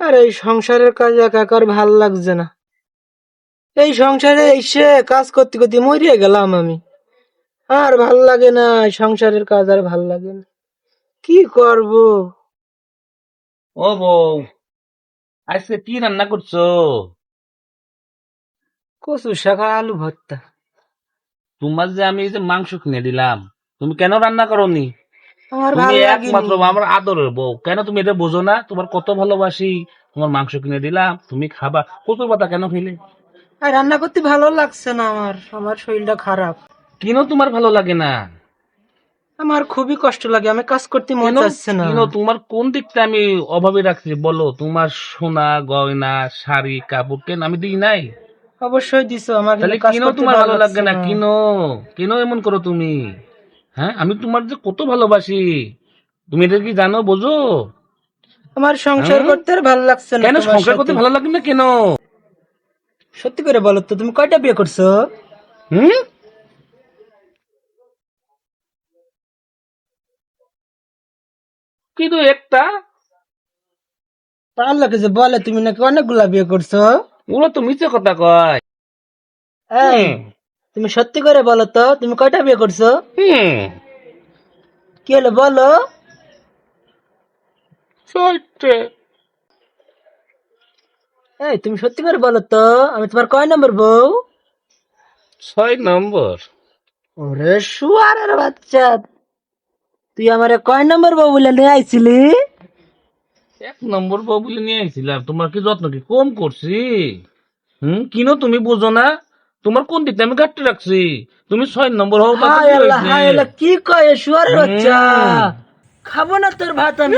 আর এই সংসারের কাজ একা একা আর ভালো লাগছে না। এই সংসারে এসে কাজ করতে করতে মরিয়ে গেলাম আমি। আর ভালো লাগে না সংসারের কাজ আর ভালো লাগে না। কি করব? ও বউ আজকে কি রান্না করছ? কচু আর আলু ভর্তা। তোমার যে আমি যে মাংস কিনে দিলাম তুমি কেন রান্না করনি? তুমি একমাত্র আমার আদরের বউ। কেন তুমি এটা বোঝো না? তোমার কত ভালোবাসি। তোমার মাংস কিনে দিলাম তুমি খাবা। কচুর পাতা কেন খেলে রান্না করতে ভালো লাগছে না আমার। আমার শরীরটা খারাপ। কেন তোমার ভালো লাগে না? আমার খুবই কষ্ট লাগে। আমি কাজ করতে মন চাচ্ছে না। কেন তোমার কোন দিকটা আমি অভাবে রাখছি? বলো তোমার সোনা গয়না শাড়ি কাপড় কেন আমি দিই নাই? অবশ্যই দিছো। আমার তাহলে কেন তোমার ভালো লাগে না। কেন। কেন এমন করো তুমি। হ্যাঁ আমি তোমার যে কত ভালোবাসি। তুমি এটা কি জানো বোঝো? আমার সংসার হ্যাঁ? করতে আর ভালো লাগছে না কেন সংসার করতে ভালো লাগে না কেন? সত্যি করে বলো তো তুমি কয়টা বিয়ে করছ? হুম? কিন্তু একটা? তার লোকে যে বলে তুমি নাকি অনেকগুলা বিয়ে করছ? ওরা তো মিথ্যে কথা কয়। এই, তুমি সত্যি করে বলো তো তুমি কয়টা বিয়ে করছ? কি হলো বলো। এই তুমি সত্যি করে বলো তো আমি তোমার কয় নম্বর বউ? ছয় নম্বর। ওরে শুয়ারের বাচ্চা তুই আমার কয় নম্বর বউ বলে নিয়ে আইছিলি? এক নম্বর বউ বলে নিয়ে আইছিলাম তোমার কি যত্ন কি কম করছি? হুম কিনো তুমি বুঝো না? তোমার কোন দিকটা আমি গাঁটতে রাখছি? তুমি ছয় নম্বর হও কি কয়ে? হায় শুয়ারের বাচ্চা? খাব না তোর ভাত আমি।